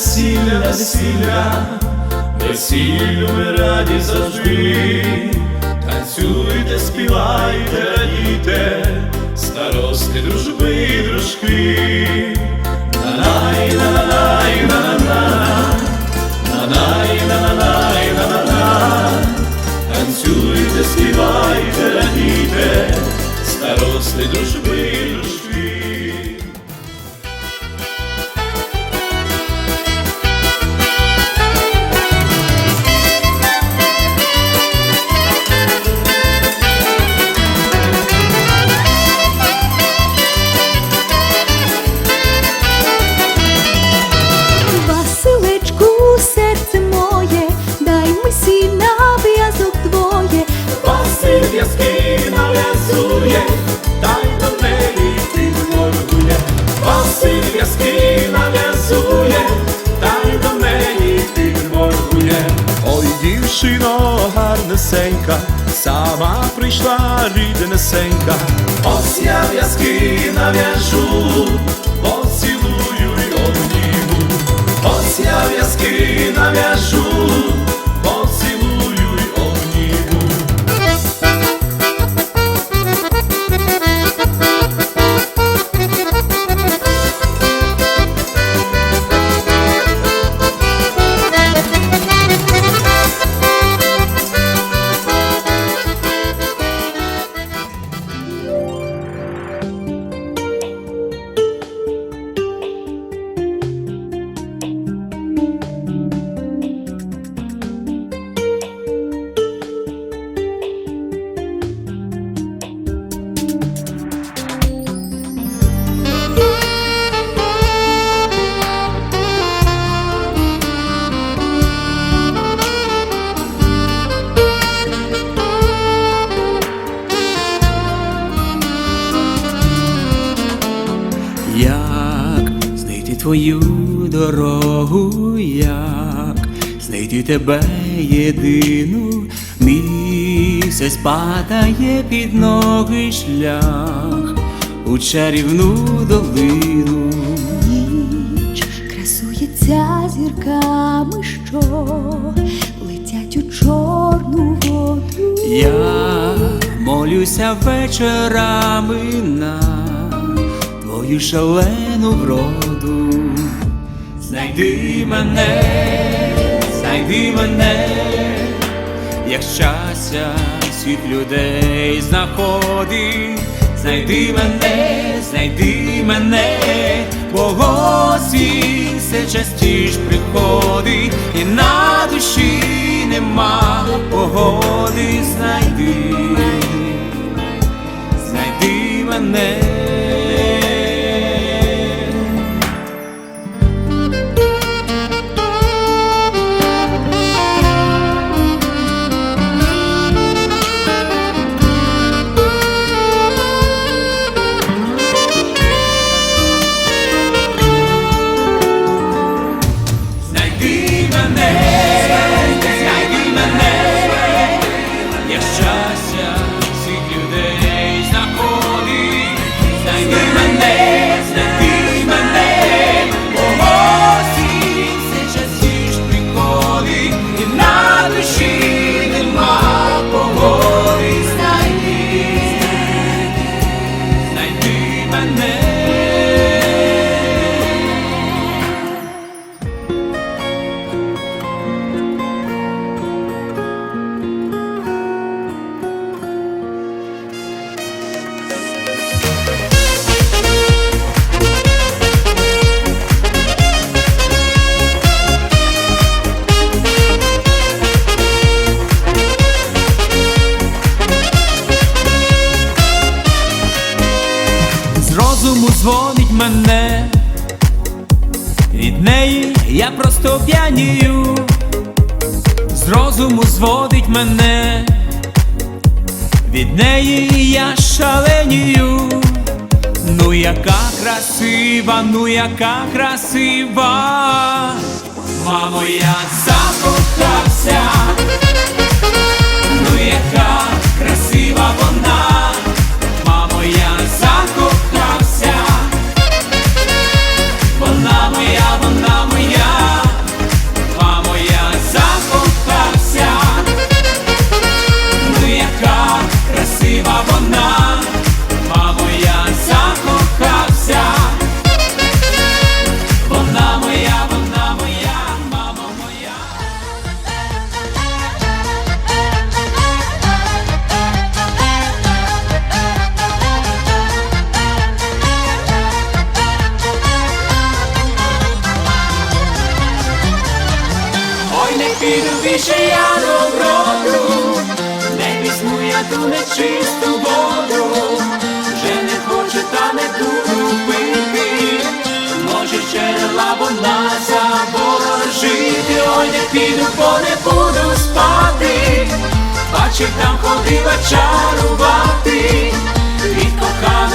несенька, весіллю ми раді завжди, танцюйте, співайте, радійте, старости, дружби, дружки. На-на-най, на-на-на, на-най, на-на-най, на-на-на. Танцюйте, співайте, радійте, старости, дружби, дівчино, гарнесенька, сама прийшла ріднесенька. Ось я в'язки нав'яжу, твою дорогу, як знайти тебе єдину, місяць падає під ноги шлях у чарівну долину. Ніч красується зірками, що летять у чорну воду. Я молюся вечорами на твою шалену вроду. Знайди мене, знайди мене, як щастя світ людей знаходить. Знайди мене, знайди мене, бо гості все частіш приходить, і на душі нема погоди. Знайди, знайди мене. Мене, від неї я просто п'янію, з розуму зводить мене, від неї я шаленію. Ну яка красива, ну яка красива, мамо, я закохався, ту нечисту воду, вже не хоче, та не буду пити, може джерела вона заборожити, ой не піду, бо не буду спати, бачив там ходила чарувати, від коханого